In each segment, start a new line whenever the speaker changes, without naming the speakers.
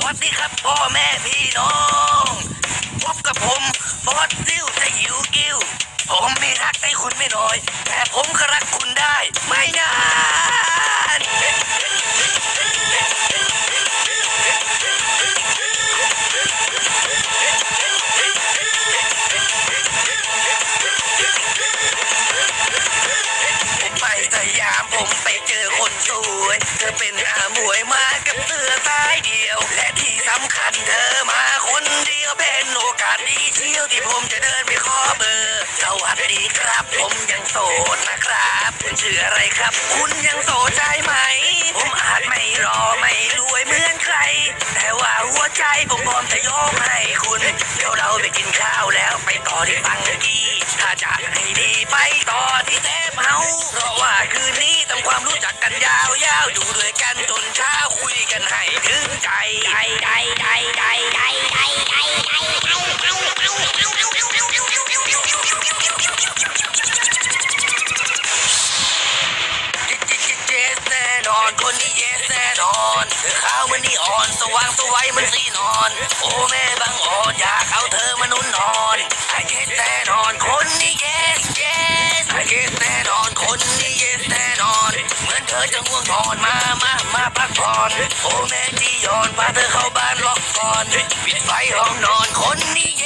สวัสดีครับพ่อแม่พี่น้องพบกับผมบอสซิลจะหิวกิ้ว ผมไม่รักให้คุณไม่น้อย แต่ผมก็รักคุณได้ ไม่นานไปสยามผมไปเจอคนสวย เธอเป็นอาหมวยมาก สำคัญเธอมาคนเดียวเป็นโอกาสดีเที่ยวที่ผมจะเดินไปขอเบอร์สวัสดีครับ ผมยังโสดนะครับ คุณชื่ออะไรครับ คุณยังโสดใช่ไหม ผมอาจไม่รอไม่รวยเหมือนใคร แต่ว่าหัวใจผมพร้อมจะยกให้คุณ เดี๋ยวเราไปกินข้าวแล้วไปต่อที่ฟังกี้ถ้าจะให้ดีไปต่อที่เซฟเฮาเพราะว่าคืนนี้ทำความรู้จักกันยาวๆอยู่ด้วยกันจนเช้า ใจใจใจใจใจใจใจใจเจสแน่นอนคนนี้เยสแน่นอนเธอขาวมันนี่อ่อน สว่างสวัยมันสีนอน โอ้แม่บางอ่อนอยากเอาเธอ เจะง่วงนอนมามามาพักผ่อนโอ้แม่จียอนพาเธอเข้าบ้านล็อกก่อนปิดไฟห้องนอนคนนี้เย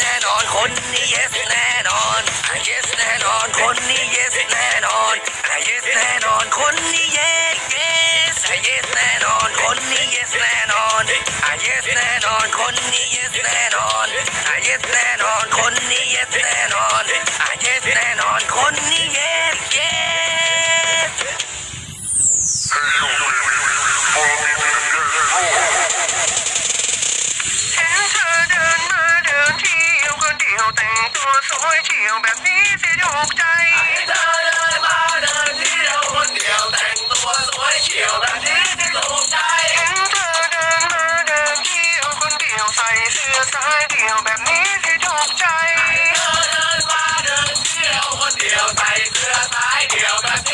แน่นอนคนนี้ yes แน่นอน yes แน่นอนคนนี้ yes แน่นอน yes แน่นอนคนนี้ yes yes yes แน่นอนคนนี้ yes แน่นอน yes แน่นอนคนนี้ yes แน่นอน yes แน่นอนคนนี้ yes แน่นอน yes แน่นอนคนนี้ yes yes
เห็นเธอเดิน เดียวแต่งตัวสวยเฉียวแบบนี้สิถูกใจ
เธอเดินมาเดินเที่ยวคนเดียวแต่งตัวสวยเฉียวแบบนี้ที่ถูกใจ
เห็นเธอเดินมาเดินเที่ยวคนเดียวใส่เสื้อสายเดี่ยวแบบนี้สิถูกใจ
เธอเดินมาเดินเที่ยวคนเดียวใส่เสื้อสายเดี่ยวแบบนี้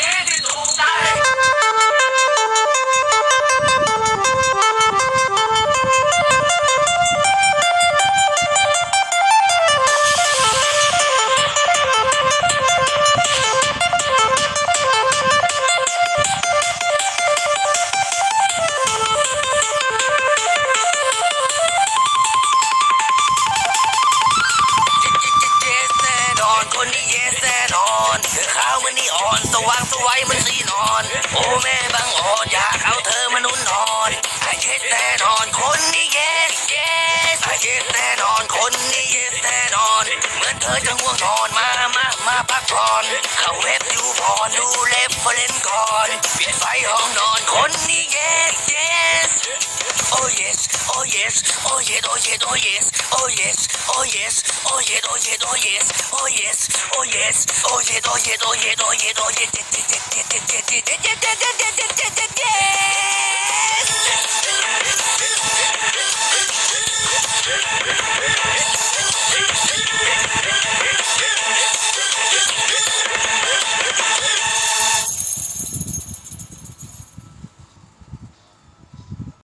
อนคนนี้เยสแน่นอนเธอขาวมันนี่อ่อนสว่างสวัยมันสีนอน โอ้แม่บางอ่อนอยากเอาเธอมานุ่นนอนไอเยสแน่นอนคนนี้เยสเยสไอเยสแน่นอนคนนี้เยสแน่นอน เหมือนเธอจะง่วงนอนมามามาพักผ่อนเข้าเว็บดูพรดูเล็บเฟรนก่อนปิดไฟห้องนอนคนนี้เยสเยส Oh yes, oh yes, oh yes, oh yes, oh yes, oh yes, o jest, o jest, o jest, o jest, o jest, o jest, o jest, o jest, o jest, o jest, o jest, o jest, o jest, o jest, o jest, o jest,